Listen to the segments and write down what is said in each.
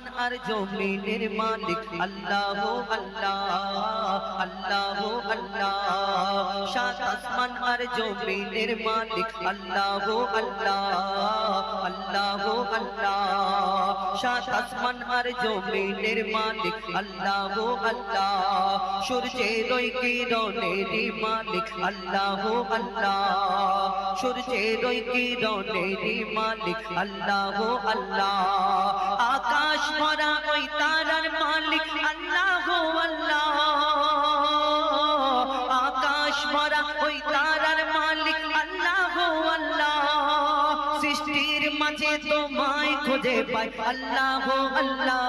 আসমান আর জমিনের মালিক। আল্লাহ আল্লাহ আল্লাহ আল্লাহ। সাত আসমান আর জমিনের মালিক। আল্লাহ আল্লাহ আল্লাহ আল্লাহ। সাত আসমান আর জমিনের মালিক। আল্লাহ আল্লাহ। সূর্যের ওই কিরণের মালিক। আল্লাহ আল্লাহ। সূর্যের ওই কিরণের মালিক। আল্লাহ আল্লাহ। আকাশ ভরা ওই তারার মালিক আল্লাহ আল্লাহ। আকাশ ভরা ওই তারার মালিক আল্লাহ আল্লাহ। সৃষ্টির মাঝে তোমায় খুঁজে পাই আল্লাহ আল্লাহ।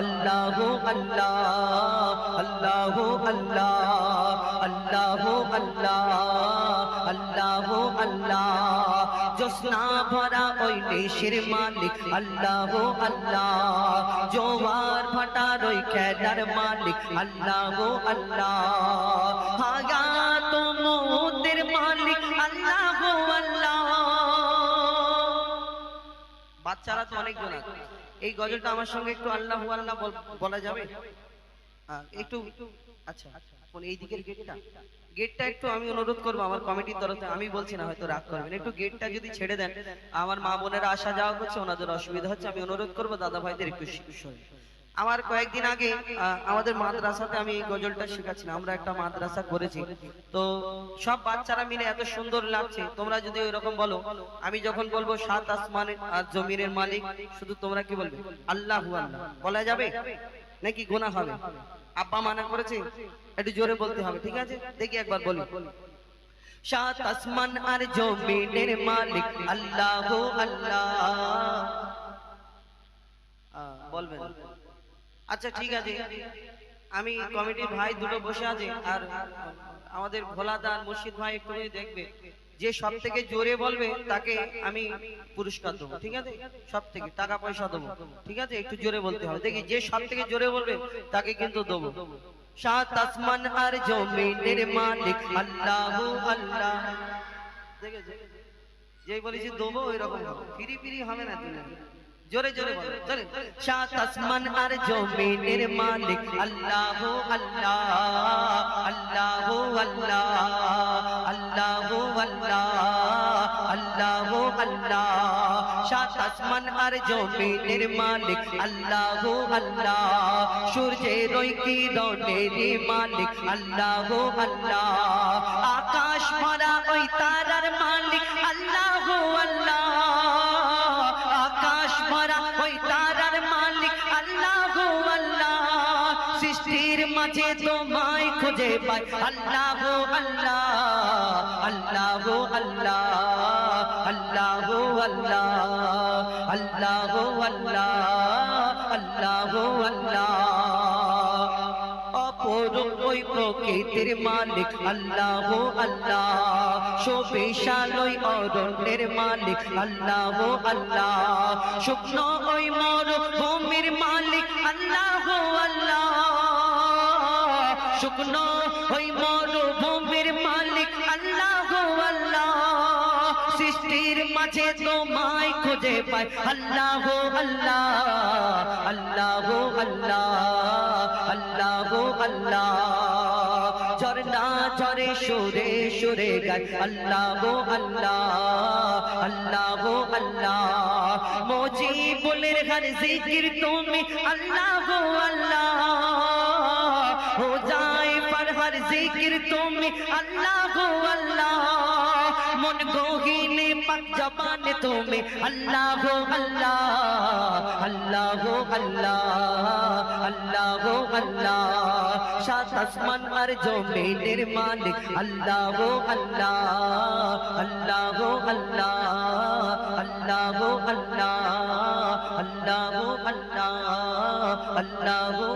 আল্লাহ আল্লাহ। আল্লাহ আল্লাহ। আল্লাহ আল্লাহ। আল্লাহ আল্লাহ। জোসনা ভরা ওই দেশের মালিক। আল্লাহ আল্লাহ। জোয়ার ফাটার ওই খেলার মালিক। আল্লাহ আল্লাহ। হাগা তোমদের মালিক। আল্লাহ আল্লাহ। বাচ্চারা তো অনেকজন আছে এই গজলটা আমার সঙ্গে একটু আল্লাহ আল্লাহ বলা যাবে? একটু আচ্ছা কোন এই দিকের গেটটা গেটটা একটু আমি অনুরোধ করব আমার কমিটির তরফে আমি বলছি না হয়তো রাগ করবেন। একটু গেটটা যদি ছেড়ে দেন আমার মা বোনেরা আসা যাওয়া করছে ওনাদের অসুবিধা হচ্ছে আমি অনুরোধ করব দাদা ভাইদের একটু আমার কয়েকদিন আগে আমাদের মাদ্রাসাতে আমি এই গজলটা শেখাচ্ছিলাম আমরা একটা মাদ্রাসা করেছি। তো সব বাচ্চারা মিলে এত সুন্দর লাগছে তোমরা যদি ওইরকম বলো আমি যখন বলব সাত আসমানের আর জমিনের মালিক শুধু তোমরা কি বলবে? আল্লাহ আল্লাহ। বলা যাবে? নাকি গোনা হবে? আব্বা মানা করেছে, একটু জোরে বলতে হবে, ঠিক আছে? দেখি একবার বলি। সাত আসমান আর জমিনের মালিক আল্লাহ আল্লাহ। বলবেন। আচ্ছা ঠিক আছে। আমি কমিটির ভাই দুটো বসে আছে আর আমাদের ভোলাদা আর মুর্শিদ ভাই একটু দেখবে। যে সব থেকে জোরে বলবে তাকে আমি পুরস্কার দেবো। ঠিক আছে? সব থেকে টাকা পয়সা দেবো। ঠিক আছে? একটু জোরে বলতে হবে। দেখি যে সব থেকে জোরে বলবে তাকে কিন্তু দেবো। সাত আসমান আর জমিনের মালিক আল্লাহ আল্লাহ দেখেছে? যেই বলেছি দেবো ওই রকম ফিরি ফিরি হবে না দিনে। জোরে জোরে বলো চলে সাত আসমান আর জমিনের মালিক আল্লাহ আল্লাহ আল্লাহ আল্লাহ আল্লাহ আল্লাহ। আল্লাহ আল্লাহ সাত আসমান আর জমিনের মালিক আল্লাহ আল্লাহ। সূর্যের কিরণের মালিক আল্লাহ আল্লাহ। মাঝে তোমায় খুঁজে পাই। আল্লাহ আল্লাহ আল্লাহ আল্লাহ আল্লাহ আল্লাহ আল্লাহ আল্লাহ আল্লাহ আল্লাহ অপরূপ ওই প্রকৃতির মালিক। আল্লাহ আল্লাহ শোভিশাল ওই অরণ্যের মালিক। আল্লাহ আল্লাহ, শুকনো ওই মরুভূমির মালিক। আল্লাহ আল্লাহ শুকনো ওই মরুভূমির মালিক আল্লাহ আল্লাহ। সৃষ্টির মাঝে তোমায় খুঁজে পাই। আল্লাহ আল্লাহ। আল্লাহ আল্লাহ। আল্লাহ আল্লাহ। ঝরনা ঝরে, সুরে সুরে গায়। আল্লাহ আল্লাহ। আল্লাহ আল্লাহ। মোজি বলের হর জিকির তুমি। আল্লাহ আল্লাহ। আল্লাহ গো আল্লাহ। মন গহিনে পাক জবানে তুমি। আল্লাহ গো আল্লাহ আল্লাহ গো আল্লাহ আল্লাহ গো আল্লাহ। সাত আসমান আর জমিনের মালিক। আল্লাহ গো আল্লাহ আল্লাহ গো আল্লাহ আল্লাহ গো আল্লাহ আল্লাহ গো আল্লাহ আল্লাহ গো